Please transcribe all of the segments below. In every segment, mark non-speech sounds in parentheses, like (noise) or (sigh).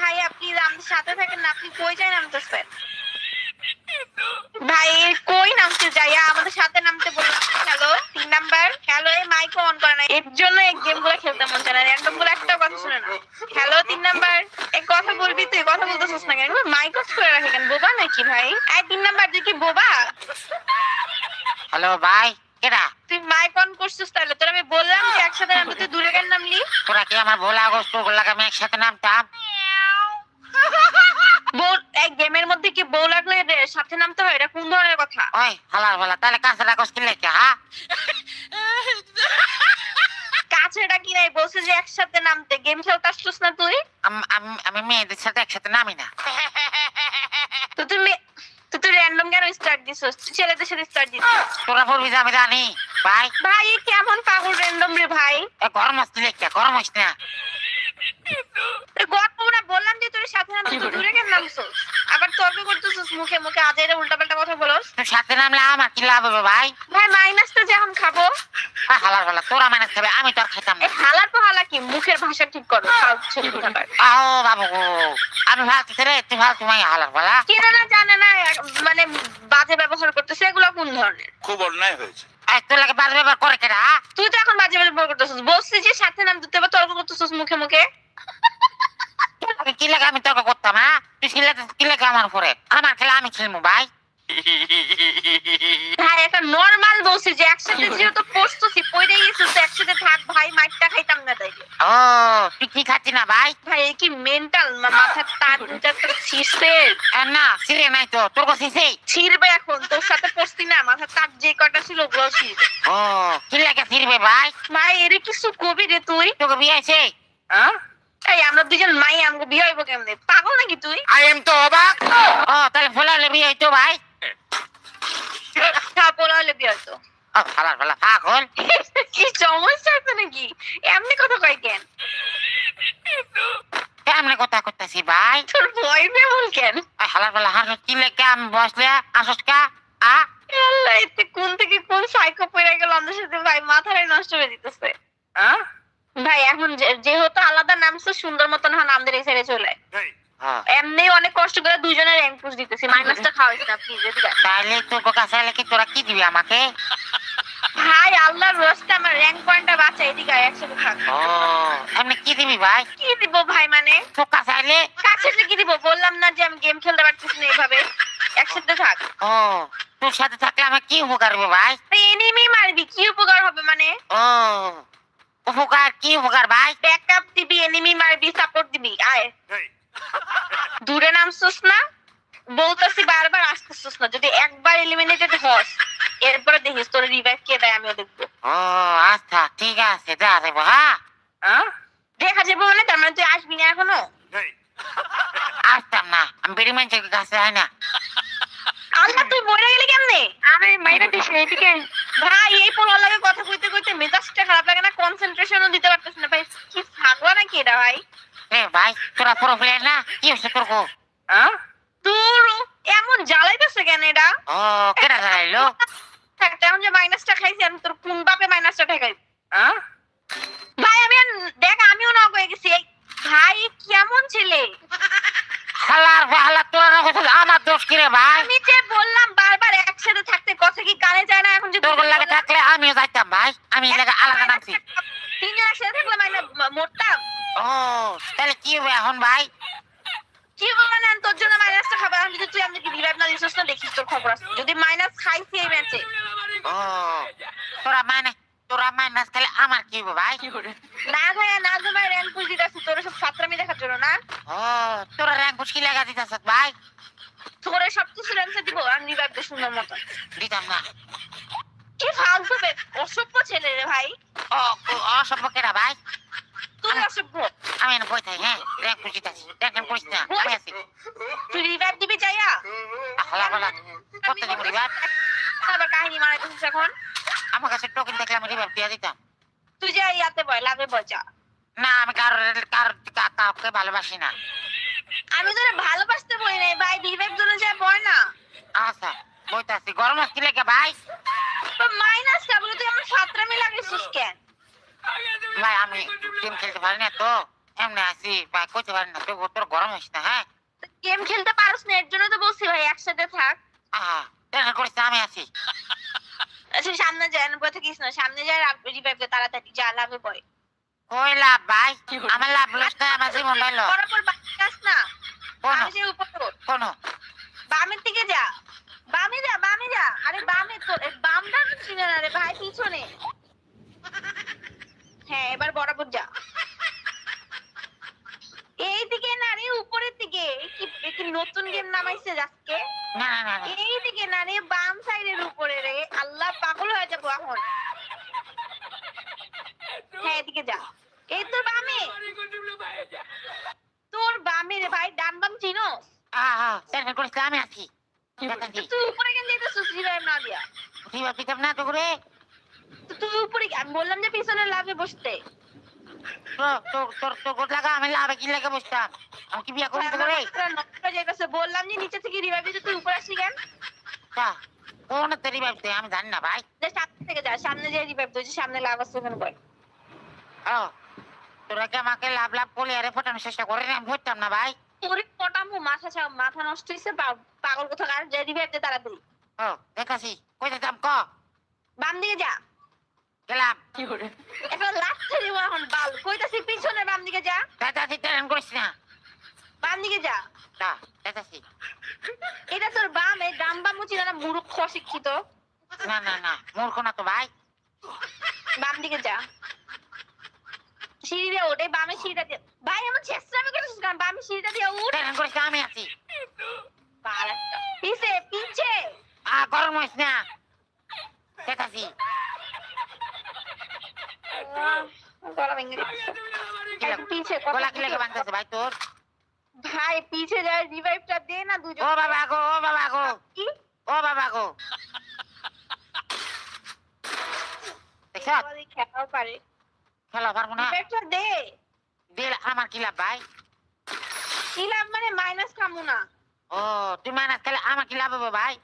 ভাই আপনি আমাদের সাথে থাকেন না আপনি কই যাই নামতেছেন ভাই কই নামতে যাই? আমাদের সাথে নামতে বললাম হ্যালো তিন নাম্বার। হ্যালো এই মাইক অন করে না এর জন্য এই গেমগুলো খেলতে মন চায় না। র্যান্ডমগুলো একটা কথা শুনে না হ্যালো তিন নাম্বার। এই কথা বলবি তুই কথা বলতেছিস না কেন? মাইক অফ করে রাখে কেন? বোবা নাকি ভাই? এই তিন নাম্বার তুই কি বোবা? হ্যালো ভাই কেডা তুই মাইক অন করছিস তাহলে? তোর আমি বললাম যে একসাথে নামতে তুই দূরে কেন নামলি? তোরা কি আমার ভোলা আগস্ট গুলাকে আমি একসাথে নামতাম? বউ এই গেমের মধ্যে কি বউ লাগলে সাথে নামতে হয়? এটা কোন ধরনের কথা? ওই হালার ভালা তাহলে কাছে রাখস কি লেখা হ্যাঁ? কাছেটা কি নাই বলছে যে একসাথে নামতে। গেম খেলতে আসছিস না তুই? আম- মেয়েদের সাথে একসাথে নামি না। তো তুমি তো তুই র্যান্ডম কেন স্টার্ট দিছিস? ছেলেদের সাথে স্টার্ট দিছিস। তোরা বলবি আমি জানি ভাই। ভাই কেমন পাগল র্যান্ডম রে ভাই? গরম হচ্ছে লেখা গরম গল্প না। বললাম যে তোর সাথে নামতে তুই দূরে কেন নামছিস? আবার তর্ক করতেছিস মুখে মুখে আজের উল্টা কথা বলস। সাথে নামলে আমার কি লাভ হবে ভাই? ভাই মাইনাসটা যখন খাব। হালার ভালা তোরা খাবে আমি তো আর খাইতাম না। হালার তো হালা কি? মুখের ভাষা ঠিক করো। আও বাবু আমি ভাবতেছি রে তুই ভাব তুমি হালার ভালা চেনে না জানে না মানে বাজে ব্যবহার করতেছে এগুলো কোন ধরনের? খুব অন্যায় হয়েছে। তোর লাগে বাদ ব্যবহার করে হ্যাঁ? তুই তো এখন বাজে ব্যবহার করতেছিস। বলছি যে সাথে নাম দিতে হবে তর্ক করতেছিস মুখে মুখে। কি লাগে আমি তর্ক করতাম হ্যাঁ? তুই ছেলেতে কি লাগে আমার উপরে? আমার খেলা আমি খেলব ভাই। ভাই একটা নর্মাল বলছি যে একসাথে যেহেতু পড়তেছি পড়ে গেছিস তো একসাথে থাক ভাই মাইটটা তাই ও তুই কি খাচ্ছি না ভাই। ভাই এ কি মেন্টাল মাথার তার দুটা তো ছিঁড়ছে। না সিরে নাই তো। তোর কাছে সেই ছিঁড়বে এখন তোর সাথে পড়ছি না। মাথার তার যে কটা ছিল ওগুলো ছিঁড়বে। ও কি লাগে ফিরবে ভাই? ভাই এর কিছু কবি রে তুই? তোকে বিয়ে আছে এই আমরা দুজন মাই আমাকে বিয়ে হইব কেমনে? পাগল নাকি তুই? আই এম তো অবাক। ও তাহলে ফোলালে বিয়ে হইতো ভাই? থাপড় হলে বিয়ে হইতো। ফালা পাগল কি সমস্যা আছে নাকি? এমনি কথা কয় কেন? কেমনে কথা করতেছি ভাই। তোর ভয় কেমন কেন? ওই ফালা হাস কি লেগে আমি বসলে আসস কা? আ? আল্লাহ এতে কোন থেকে কোন সাইকো পড়ে গেল আমাদের সাথে? ভাই মাথাটাই নষ্ট হয়ে দিতেছে ভাই এখন যেহেতু আলাদা নামছে সুন্দর মতন হন আমাদের এই সাইডে চলে। হ্যাঁ। এমনি অনেক কষ্ট করে দুজনে র্যাঙ্ক পুশ দিতেছি। মাইনাসটা খাওয়াইছি না প্লিজ। তাহলে তোর কাছে কি তোরা কি দিবি আমাকে? ভাই আল্লাহর রস্তে আমার র্যাঙ্ক পয়েন্টটা বাঁচা এদিকে আয়, একসাথে থাক। ও এমনি কি দিবি ভাই? কি দিব ভাই মানে? তোর কাছে এলে কাছে কি দিব? বললাম না যে আমি গেম খেলতে পারতেছি না এইভাবে। একসাথে থাক। ও তোর সাথে থাকলে আমার কি উপকার হবে ভাই? এনিমি মারবি কি উপকার হবে মানে? ও উপকার কি উপকার ভাই? ব্যাকআপ দিবি এনিমি মারবি সাপোর্ট দিবি। আয়। দূরে নামছিস না। বলতেছি বারবার আসতেছিস না যদি একবার এলিমিনেটেড হস এরপরে দেখিস তোর রিভাইভ কে দেয় আমিও দেখব। ও আচ্ছা ঠিক আছে যা দেবো হ্যাঁ? দেখা যাবে মানে তার মানে তুই আসবি না এখনও? আসতাম না আমি বেড়ি মানুষের কাছে হয় না? আল্লাহ তুই মরে গেলি কেমনে? আরে মাইরা দিস এইদিকে। ভাই এই পোলার লাগে কথা কইতে কইতে মেজাজটা খারাপ লাগে না কনসেন্ট্রেশনও দিতে পারতেছ না ভাই কি ফাগলা নাকি এটা ভাই? এ ভাই তোরা পুরো প্লেয়ার না? কি হচ্ছে তোর গো তোর এমন জ্বালাইতেছে কেন এটা? ও কেটা দাঁড়াইলো থাক এখন যে মাইনাসটা খাইছি আমি তোর কোন বাপে মাইনাসটা ঠেকাই ভাই আমি দেখ আমিও নক হয়ে গেছি ভাই কেমন ছেলে? হালার হালার তোরা না কথা আমার দোষ কিরে ভাই? আমি যে বললাম বারবার একসাথে থাকতে কথা কি কানে যায় না এখন যে তোর লাগে থাকলে আমিও যাইতাম ভাই আমি এই লাগে আলাদা নামছি। তিনজন একসাথে থাকলে মাইনা মরতাম। ও তাহলে কি হবে এখন ভাই? কি বলব না তোর জন্য মাইনাসটা খাবে আমি তুই আমাকে রিভাইভ না দিছিস না দেখিস তোর খবর আছে। যদি মাইনাস খাইছি এই ম্যাচে তোরা মানে তোরা মাইনাস তাহলে আমার কি হবে ভাই? না ভাইয়া না র্যাঙ্ক দিতেছি তোর সব দেখার জন্য না? ও তোরা র্যাঙ্ক পুষ্কি লাগা দিতেছ ভাই? তোর সব কিছু র্যাঙ্কে দিব আমি রিভাইভ দিয়ে সুন্দর মতো। দিতাম না। কি ফালতু বে অসভ্য ছেলে রে ভাই। ও অসভ্য কেটা ভাই? তুই অসভ্য। আমি বই থাকি হ্যাঁ? র্যাঙ্ক থাকি না আছি। তুই রিভাইভ দিবি চাইয়া? হালা হালা করতে দিব রিভার আবার কাহিনী মারাইতেছিস এখন? আমার কাছে টোকেন আমি দিয়ে দিতাম। তুই যা ইয়াতে বয় লাভে না আমি কারোর কারোর কা- কাউকে ভালোবাসি না। আমি তোরে ভালোবাসতে বলি নাই ভাই রিভাইভ জন্য যা বয় না। আচ্ছা বইতাছি। গরম হচ্ছে লেগে ভাই? মাইনাস কা বলে তুই আমার ফাতরামি লাগিয়েছিস কেন? ভাই আমি গেম খেলতে পারি না তো। এমনি আছি ভাই কইতে পারি না তোর তোর গরম হইস না হ্যাঁ? গেম খেলতে পারোস না এর জন্য তো বলছি ভাই একসাথে থাক। আহা টেনশন করিস না, আমি আছি। আচ্ছা সামনে যায় না বসে কিস না সামনে যায় রিভাইভ দে তাড়াতাড়ি যা লাভে পড়ে। কই লাভ ভাই? আমার লাভ লস না আমার জীবন রইল বরাবর বাকি যাস না কোন? আমি যে উপর। কোন? বামের দিকে যা বামে যা বামে যা আরে বামে তো এ, বামটা তো চিনে না রে ভাই পিছনে। হ্যাঁ এবার বরাবর যা এই দিকে না রে উপরের দিকে এ কি এ কি নতুন গেম নামাইছে আজকে। এই দিকে না রে বাম সাইডের উপরে রে। আল্লাহ পাগল হয়ে যাব এখন। হ্যাঁ এদিকে যা। এই তোর বামে। তোর বামে রে ভাই ডান বাম চিনো? আমি আছি তুই উপরে কেন যেতেছিস রিভাইভ না দিয়া? পিতাম না তো করে তুই উপরে আমি বললাম যে পিছনে লাভে বসতে। তোর তোর তোর তোর গোট লাগা আমি লাভে কি লাগে বসতাম। আমি কি বিয়া করি তো করে আমার নষ্ট হয়ে যাইতেছে। বললাম যে নিচে থেকে রিভাইভ দিতে তুই উপরে আসলি কেন? তা কোন তেরি ভাবতে আমি জানি না ভাই। যে সামনে থেকে যা সামনে যে রিভাইভ দিয়েছে সামনে লাভ আছে ওখানে বল। ও তোরা কি আমাকে লাভ লাভ করলে? আরে ফোটানোর চেষ্টা করে আমি ভরতাম না ভাই। তোর পটামু মাথা ছাও মাথা নষ্ট হয়েছে পাগল কোথা কার যে রিভাইভ দে তাড়াতাড়ি। ও দেখাছি কই যেতাম ক? বাম দিকে যা। গেলাম। একটা লাথি দিব এখন বাল। কইতাছি পিছনে বাম দিকে যা। দেখাছি টেনশন করিস না। বাম দিকে যা। তা দেখাছি এটা তোর বাম এই ডাম বাম উচিত না মূর্খ শিক্ষিত না না না মূর্খ না তো ভাই। বাম দিকে যা। সিঁড়ি দিয়ে ওঠে বামে সিঁড়িটা দিয়ে ভাই আমার চেষ্টা আমি করতেছিস বামে সিঁড়িটা দিয়ে উঠ। টেনশন করিস না আমি আছি। পিছে পিছে। আ গরম হইস না। দেখাছি গলা ভেঙে পিছে গলা কি লাগে বাঁধতেছে ভাই তোর? ভাই পিছে যায় রিভাইভটা দে না দুজন ও বাবা গো ও বাবা গো। কি? ও বাবা গো। দেখছ? খেলাও পারে। খেলা পারব না। রিভাইভটা দে। দিল আমার কি লাভ ভাই? মানে মাইনাস কামু না। ও তুই মাইনাস খেলে আমার কি লাভ হবে ভাই?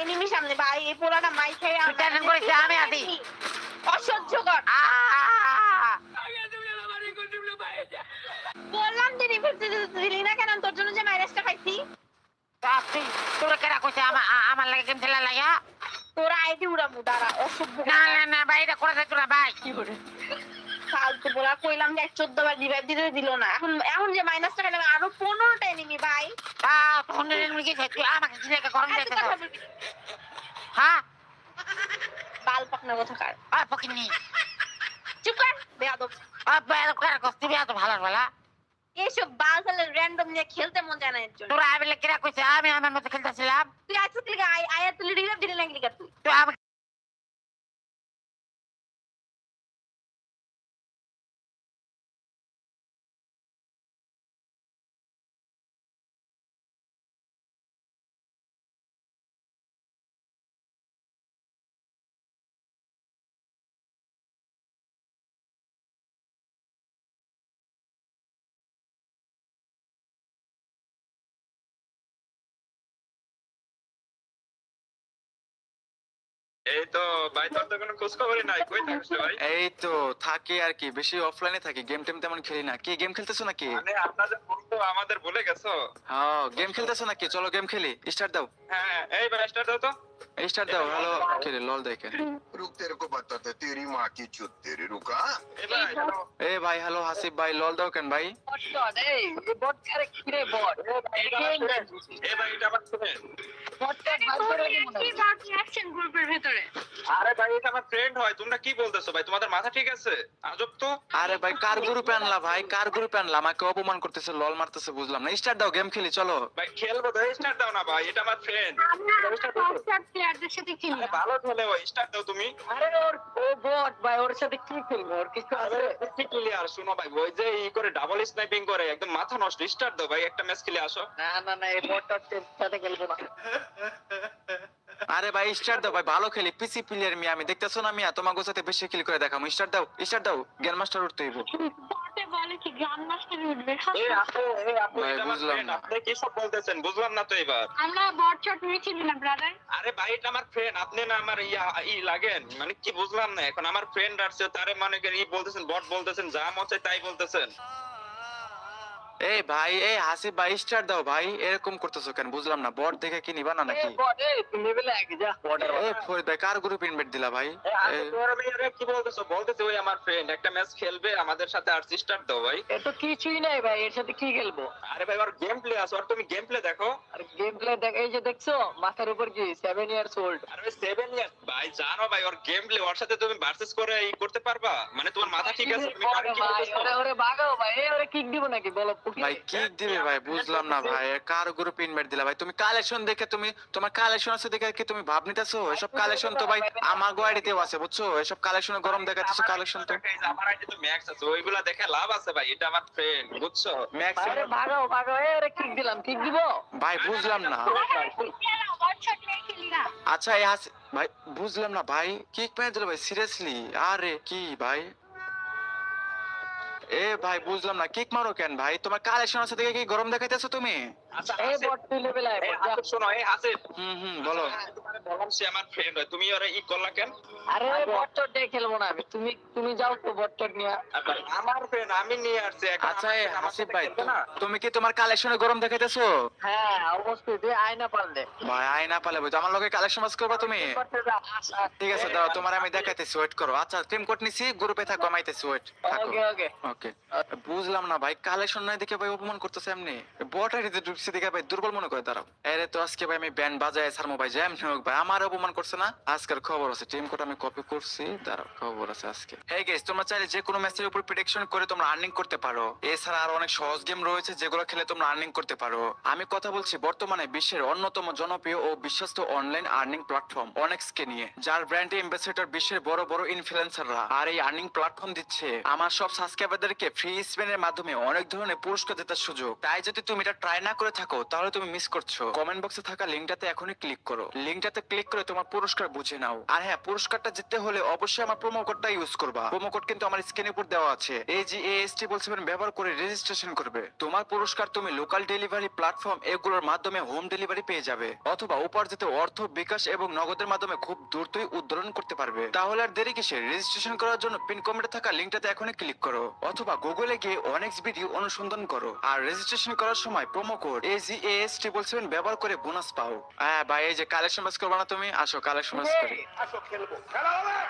এনিমি সামনে ভাই এই পোলাটা মাই খেয়ে আমি আছি। অসহ্যকর। বললাম যে দিলি না কেন তোর জন্য যে মাইনাসটা খাইছি তা তুই তোরা কেরা কইছে আমার লাগে কেমন খেলা লাগা? তোর আইডি উড়ামু দাঁড়া অসভ্য। না না না ভাই এটা করে তোরা ভাই ফালতু বলা কইলাম যে চোদ্দ বার রিভাইভ দিতে দিল না। এখন এখন যে মাইনাসটা খাইলাম আরও পনেরোটা এনিমি ভাই তা তখন কি আমাকে গরম হ্যাঁ? বাল পাকনা কোথাকার আর পকিনি চুপ কর। বেয়াদব। আর বেয়াদব করে কষ্ট বেয়াদব ভালো ভালো এইসব বাল। তাহলে র্যান্ডম নিয়ে খেলতে মন যায় না এর জন্য তোরা আইলে কেরা কইছে? আমি আমার মতো খেলতেছিলাম। তুই আজকে আয় তুই রিভাইভ দিলি না তুই? তুই এই তো ভাই তোর তো কোনো খোঁজ খবরই নাই। কই থাকিস ভাই? এই তো থাকি আর কি বেশি অফলাইনে থাকি গেম টেম তেমন খেলি না। কি গেম খেলতেছো নাকি? মানে আপনাদের বন্ধু আমাদের বলে গেছো? হ্যাঁ গেম খেলতেছো নাকি? চলো গেম খেলি। স্টার্ট দাও। হ্যাঁ এই ভাই স্টার্ট দাও তো। Eh, eh, এটা আমার ফ্রেন্ড হয় তোমরা কি বলতেছো ভাই? তোমাদের মাথা ঠিক আছে? তো। ভাই কার ভাই? কার আমাকে অপমান করতেছে লল মারতেছে বুঝলাম না। স্টার্ট দাও গেম খেলি চলো। ভাই খেলব স্টার্ট দাও না ভাই এটা আমার ফ্রেন্ড ভালো খেলে ওই স্টার্ট দাও তুমি। আরে ওর ও বট ভাই ওর সাথে কি খেলব? ওর কিছু আছে? ক্লিয়ার শুনো ভাই ওই যে ই করে ডাবল স্নাইপিং করে একদম মাথা নষ্ট স্টার্ট দাও ভাই একটা ম্যাচ খেলে আসো। না না না এই বটটার সাথে খেলব না। (laughs) আরে ভাই স্টার দাও ভাই ভালো খেলি। পিসি প্লেয়ার মিয়া আমি দেখতেছো না মিয়া? তোমার সাথে বেশি কিল করে দেখাম স্টার দাও স্টার দাও জ্ঞান মাস্টার উঠতে হইব। বলে কি মাস্টার উঠবে? এই আপু এই আপু এটা আমার বুঝলাম না। আপনি কি সব বলতেছেন? বুঝলাম না তো এবার আমরা বট না ব্রাদার আরে ভাই এটা আমার ফ্রেন্ড আপনি না আমার ইয়া ই লাগেন। মানে কি বুঝলাম না এখন আমার ফ্রেন্ড আসছে তারে মানে কি বলতেছেন বট বলতেছেন যা মনে তাই বলতেছেন। এই ভাই এই হাসিব ভাই স্টার দাও ভাই। এরকম করতেছো কেন? বুঝলাম না। বট দেখে কি নিবা না নাকি? কার গ্রুপ ইনভাইট দিলা ভাই? কি বলতেছো? বলতেছে ওই আমার ফ্রেন্ড একটা ম্যাচ খেলবে আমাদের সাথে আর সিস্টার দাও ভাই। এ তো কিছুই নাই ভাই এর সাথে কি খেলব? আরে ভাই ওর গেম প্লে আছে আর তুমি গেম প্লে দেখো। আর গেম প্লে দেখ এই যে দেখছ মাথার উপর কি? সেভেন ইয়ার্স ওল্ড আরে ভাই সেভেন ইয়ার্স ভাই জানো ভাই ওর গেম প্লে ওর সাথে তুমি ভার্সেস করে ই করতে পারবা? মানে তোমার মাথা ঠিক আছে তুমি কারে কি ওরে ভাগাও ভাই ওরে কিক দিব নাকি? বলো ভাই কি দিবে ভাই? বুঝলাম না ভাই। কার গ্রুপ ইনভাইট দিলা ভাই? তুমি কালেকশন দেখে তুমি তোমার কালেকশন আছে দেখে কি তুমি ভাব নিতেছো? এসব কালেকশন তো ভাই আমার গোয়াড়িতেও আছে বুঝছ? এসব কালেকশনে গরম দেখাইতেছো কালেকশন তো। আমার আইডি তো ম্যাক্স আছে ওইগুলা দেখে লাভ আছে ভাই এটা আমার ফ্রেন্ড বুঝছ? ম্যাক্স আরে ভাগাও ভাগাও এ ওরে কিক দিলাম কিক দিব? ভাই বুঝলাম না। আচ্ছা এই হাসি ভাই বুঝলাম না ভাই কিক পেয়ে দিল ভাই সিরিয়াসলি আরে কি ভাই? এ ভাই বুঝলাম না। কিক মারো কেন ভাই? তোমার কালেকশন আছে দেখে কি গরম দেখাইতেছো তুমি? আচ্ছা এ বট তুই লেভেলে আয় এই বট, যা। হাসিব, শোনো এই হাসিব। হুম হুম বলো। হ্যাঁ, তোমারে বললাম সে আমার ফ্রেন্ড হয়। তুমি ওরে ই করলা কেন? আরে বট চট দিয়ে খেলব না আমি। তুমি তুমি যাও তো বট চট নিয়ে আমার ফ্রেন্ড আমি নিয়ে আসছি। আচ্ছা এ ভাই তুমি কি তোমার কালেকশনে গরম দেখাইতেছো? হ্যাঁ অবশ্যই তুই আয় না পারলে ভাই বুঝ আমার লগে কালেকশন মাস করবা তুমি? আচ্ছা ঠিক আছে দাও তোমার আমি দেখাইতেছি ওয়েট করো। আচ্ছা টিম কোড নিছি গ্রুপে থাকো আমাইতেছি ওয়েট থাকো। ওকে ওকে বুঝলাম না ভাই কালেকশন নাই দেখে ভাই অপমান করতেছে এমনি। বট আইডিতে ঢুকছে দেখে ভাই দুর্বল মনে করে, দাঁড়াও। তো আজকে ভাই আমি ব্যান্ড বাজায় সারমো ভাই হোক ভাই, আমার অপমান করছে না? আজকের খবর আছে টিম কোড আমি কপি করছি, দাঁড়াও, খবর আছে আজকে। হে গেস তোমরা চাইলে যে কোনো ম্যাচের উপর করে তোমরা আর্নিং করতে পারো। এছাড়া আরও অনেক সহজ গেম রয়েছে, যেগুলো খেলে তোমরা আর্নিং করতে পারো। আমি কথা বলছি বর্তমানে বিশ্বের অন্যতম জনপ্রিয় ও বিশ্বস্ত অনলাইন আর্নিং প্ল্যাটফর্ম অনেক্সকে নিয়ে। যার ব্র্যান্ড এম্বাসেডর বিশ্বের বড় বড় ইনফ্লুয়েন্সাররা আর এই আর্নিং প্ল্যাটফর্ম দিচ্ছে আমার সব সাবস্ক্রাইবারদেরকে ফ্রি স্পেনের মাধ্যমে অনেক ধরনের পুরস্কার জেতার সুযোগ। তাই যদি তুমি এটা ট্রাই না করে থাকো, তাহলে তুমি মিস করছ। কমেন্ট বক্সে থাকা লিঙ্কটাতে এখনই ক্লিক করো। লিঙ্কটাতে ক্লিক করে তোমার পুরস্কার বুঝে নাও। আর হ্যাঁ পুরস্কারটা জিততে হলে অবশ্যই আমার প্রোমো কোডটা ইউজ করবা। প্রোমো কোড কিন্তু আমার স্ক্রিনের উপর দেওয়া আছে। এই যে এএসটি বলছে ব্যবহার করে রেজিস্ট্রেশন করবে। তোমার পুরস্কার তুমি লোকাল ডেলিভারি প্ল্যাটফর্ম এগুলোর মাধ্যমে হোম ডেলিভারি পেয়ে যাবে। অথবা উপার্জিত অর্থ, বিকাশ এবং নগদের মাধ্যমে খুব দ্রুতই উত্তোলন করতে পারবে। তাহলে আর দেরি কিসে রেজিস্ট্রেশন করার জন্য পিন কমেন্টে থাকা লিঙ্কটাতে এখনই ক্লিক করো। অথবা গুগলে গিয়ে অনেক ভিডিও অনুসন্ধান করো। আর রেজিস্ট্রেশন করার সময় promo code AGAS triple seven ব্যবহার করে বোনাস পাও। হ্যাঁ ভাই এই যে কালেকশন বাস করবা না তুমি? আসো কালেকশন বাস করি। আসো, খেলব। খেলা তোমারে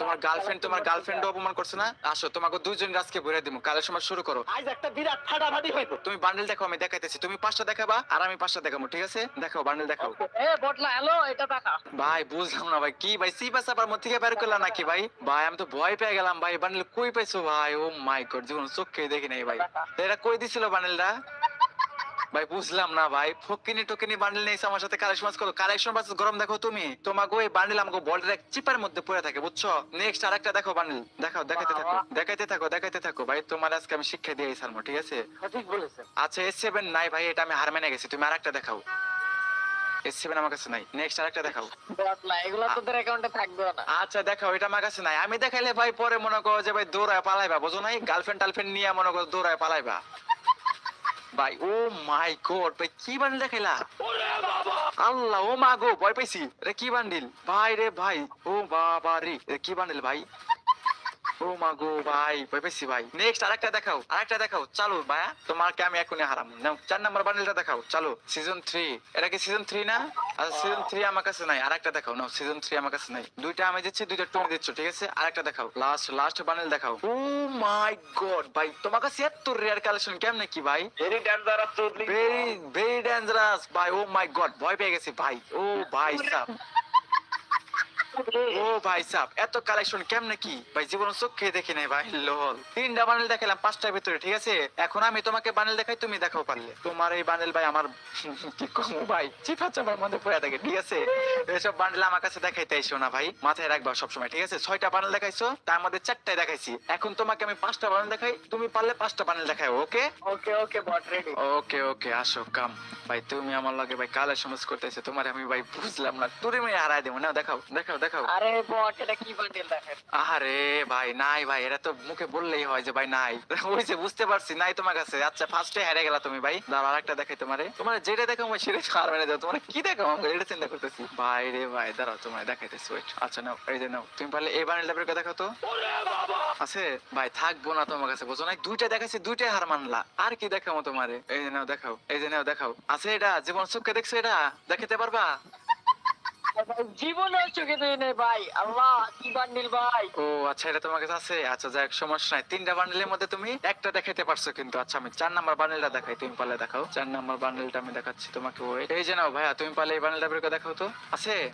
তোমার গার্লফ্রেন্ড তোমার গার্লফ্রেন্ড অপমান করছে না? আসো তোমাকে দুইজন আজকে ভরে দিমু কালেকশন বাস শুরু করো। আজ একটা বিরাট ফাটাফাটি হইব। তুমি বান্ডেল দেখো আমি দেখাইতেছি। তুমি পাঁচটা দেখাবা আর আমি পাঁচটা দেখাবো ঠিক আছে? দেখাও বান্ডেল দেখাও এ বটলা হ্যালো এটা টাকা ভাই বুঝলাম না ভাই কি ভাই সি আবার মধ্যে থেকে বের করলাম নাকি ভাই? ভাই আমি তো ভয় পেয়ে গেলাম ভাই বান্ডেল কই পাইছো ভাই? ও মাই গড জীবন চোখে দেখি নাই ভাই। এরা কই দিছিল বান্ডেলটা ভাই বুঝলাম না ভাই। ফকিনি টকিনি বান্ডেল নেই আমার সাথে কালেকশন করো। কালেকশন বাস গরম দেখো তুমি। তোমাকে ওই বান্ডেল আমাকে বলের এক চিপার মধ্যে পড়ে থাকে বুঝছ? নেক্সট আরেকটা দেখো বান্ডেল দেখাও দেখাইতে থাকো দেখাইতে থাকো দেখাইতে থাকো। ভাই তোমার আজকে আমি শিক্ষা দিয়ে সালমো ঠিক আছে? সঠিক বলেছেন। আচ্ছা এস সেভেন নাই ভাই এটা আমি হার মেনে গেছি। তুমি আরেকটা দেখাও। এস সেভেন আমার কাছে নাই। নেক্সট আরেকটা দেখাও। বটলা এগুলো তোদের অ্যাকাউন্টে থাকবে না। আচ্ছা দেখাও এটা আমার কাছে নাই। আমি দেখাইলে ভাই পরে মনে করো যে ভাই দৌড়ায় পালাইবা বুঝো নাই? গার্লফ্রেন্ড টার্লফ্রেন্ড নিয়ে মনে করো দৌড়ায় পালাইবা। ভাই, ও মাই গড ভাই, কি বান্ডিল দেখাইলা? আল্লাহ, ও মা গো, ভয় পাইছি। রে কি বান্ডিল? ভাই রে ভাই, ও বাবা রে কি বান্ডিল ভাই? ও মা গো ভাই ভয় পাইছি ভাই। নেক্সট আরেকটা দেখাও আরেকটা দেখাও। চালু ভাইয়া তোমাকে আমি এখনই হারাম নাও চার নাম্বার বান্ডিলটা দেখাও। চালু সিজন থ্রি এটা কি সিজন থ্রি না? আচ্ছা সিজন থ্রি আমার কাছে নাই। আরেকটা দেখাও নাও সিজন থ্রি আমার কাছে নাই। দুইটা আমি দিচ্ছি দুইটা তুমি দিচ্ছ ঠিক আছে? আরেকটা দেখাও। লাস্ট লাস্ট বান্ডিল দেখাও। ও মাই গড ভাই তোমার কাছে এত রেয়ার কালেকশন কেমনে কি ভাই? Dangerous Chowdhury. Very very dangerous ভাই ও মাই গড ভয় পেয়ে গেছি ভাই। ও ভাই সাহ ও ভাই সাহ এত কালেকশন কেমনে কি? ভাই জীবন চোখে দেখি নাই ভাই লল। তিনটা দেখালাম পাঁচটার ভিতরে ঠিক আছে? এখন আমি তোমাকে দেখাই তুমি দেখাও পারলে। তোমার এই ভাই আমার (laughs) কি কমু ভাই চিপা চাপার মধ্যে পড়ে থাকে ঠিক আছে? এসব বান্ডেল আমার কাছে দেখাইতে আইসো না ভাই মাথায় রাখবা সবসময় ঠিক আছে? ছয়টা বান্ডেল দেখাইছো তার মধ্যে চারটায় দেখাইছি। এখন তোমাকে আমি পাঁচটা বান্ডেল দেখাই তুমি পারলে পাঁচটা বান্ডেল দেখাই ওকে? ওকে ওকে বট রেডি ওকে ওকে আসো কাম ভাই তুমি আমার লগে ভাই কালে সমস্যা করতেছে তোমার আমি ভাই বুঝলাম না তুমি হারাই দেবো। না দেখাও দেখাও দেখাও। আরে বট এটা কি বান্ডেল দেখেন? আরে ভাই নাই ভাই এটা তো মুখে বললেই হয় যে ভাই নাই। (laughs) ওই যে বুঝতে পারছি নাই তোমার কাছে। আচ্ছা ফার্স্টে হেরে গেলা তুমি ভাই। দাঁড়া আরেকটা দেখাই তোমারে। তোমার যেটা দেখো আমি সেটা আর মানে দাও তোমার কি দেখো আমি এটা চিন্তা করতেছি। ভাই রে ভাই দাঁড়াও তোমার দেখাইতেছি ওয়েট আচ্ছা নাও এই যে নাও। তুমি পারলে এই দেখাও তো। আছে? ভাই থাকব না তোমার কাছে বুঝো না দুইটা দেখাইছি দুইটাই হার মানলা। আর কি দেখাবো তোমারে? এই যে নাও দেখাও এই যে নাও দেখাও। আছে এটা? জীবন চোখকে দেখছ এটা? দেখাতে পারবা? ভাই। ও আচ্ছা এটা তোমার কাছে আচ্ছা যাক সমস্যা নাই। তিনটা বান্ডিলের মধ্যে তুমি একটা দেখাতে পারছ কিন্তু। আচ্ছা আমি চার নাম্বার বান্ডেলটা দেখাই, তুমি পারলে দেখাও। চার নাম্বার বান্ডেলটা আমি দেখাচ্ছি তোমাকে। ওই এই ভাইয়া, তুমি পারলে এই বান্ডেলটা বের করে দেখাও তো। আছে?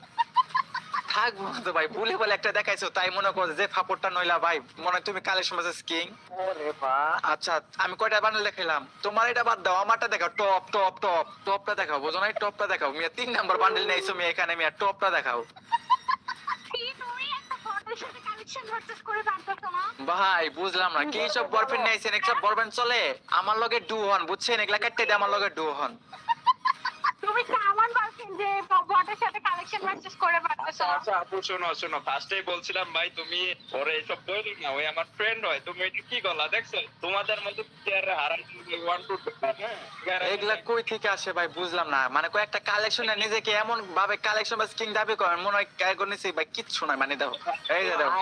থাকব না তো ভাই ভুলে বলে একটা দেখাইছো তাই মনে করো যে ফাপড়টা নইলা ভাই মনে তুমি কালের সময় স্কিং ওরে বা। আচ্ছা আমি কয়টা দেখাইলাম তোমার এটা বাদ দাও আমারটা দেখাও টপ টপ টপ। টপটা দেখাও বোঝো না টপটা দেখাও। মিয়া তিন নাম্বার বান্ডেল নেইছো মিয়া এখানে মিয়া টপটা দেখাও। ভাই বুঝলাম না কি সব বরফেন নিয়েছেন একটা বরফেন চলে? আমার লগে ডু হন বুঝছেন? এগুলা কাটতে দিয়ে আমার লগে ডু হন। যে বটের সাথে কালেকশন ম্যাচেস করে পারতেছো আচ্ছা আপু শোনো শোনো। ফার্স্টেই বলছিলাম ভাই তুমি ওরে এসব বলো না? ওই আমার ফ্রেন্ড হয়। তুমি এটা কি গলা? দেখছ? তোমাদের মধ্যে প্লেয়ার হারাই ওয়ান টু হ্যাঁ? এগুলা কই থেকে আসে ভাই বুঝলাম না। মানে কয়েকটা কালেকশনে নিজেকে এমন ভাবে কালেকশন বা স্কিং দাবি করেন মনে হয় নিছি ভাই কিচ্ছু নাই মানে দেখো। এই যে দেখো।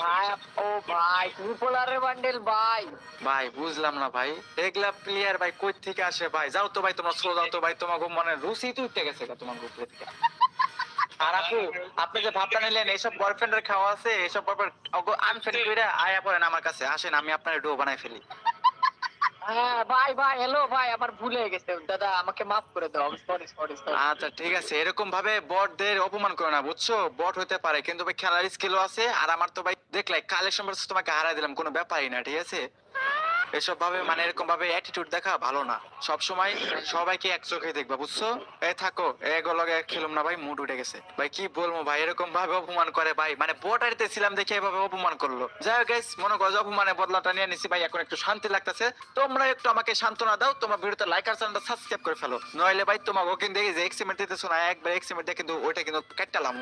ভাই ও ভাই ট্রিপলারের বান্ডেল ভাই। ভাই বুঝলাম না ভাই। এগুলা প্লেয়ার ভাই কই থেকে আসে ভাই? যাও তো ভাই তোমরা স্লো যাও তো ভাই তোমাকে মনে রুচি তো উঠতে গেছে তোমার থেকে। আর আপু আপনি যে ভাবটা নিলেন এইসব বয়ফ্রেন্ডের খাওয়া আছে এইসব বয়ফ্রেন্ড আনফ্রেন্ড করে আয়া পড়েন আমার কাছে। আসেন আমি আপনার ডো বানাই ফেলি। হ্যাঁ ভাই ভাই হ্যালো ভাই আমার ভুল হয়ে গেছে। দাদা আমাকে মাফ করে দাও সরি সরি সরি আচ্ছা ঠিক আছে। এরকম ভাবে বটদের অপমান করো না বুঝছ? বট হতে পারে কিন্তু ভাই খেলার স্কিলও আছে। আর আমার তো ভাই দেখলাই কালেকশন তোমাকে হারাই দিলাম কোনো ব্যাপারই না ঠিক আছে? এসব ভাবে মানে এরকম ভাবে অ্যাটিটিউড দেখা ভালো না। সব সময় সবাইকে এক চোখে দেখবা বুঝছ? এ থাকো এগুলোকে খেলুম না ভাই মুড উঠে গেছে। ভাই কি বলব ভাই এরকম ভাবে অপমান করে ভাই। মানে বটারিতে ছিলাম দেখে এভাবে অপমান করল। যাই হোক guys, মনে করো যে অপমানের বদলাটা নিয়ে নিছি ভাই এখন একটু শান্তি লাগতেছে। তোমরা একটু আমাকে সান্ত্বনা দাও তোমার ভিডিওতে লাইক আর চ্যানেলটা সাবস্ক্রাইব করে ফেলো। নইলে ভাই তোমাকে কিন্তু এই যে এক্সিমেন্ট দিতেছো না একবার এক্সিমেন্ট দিয়ে কিন্তু ওইটা কিন্তু কাটতালাম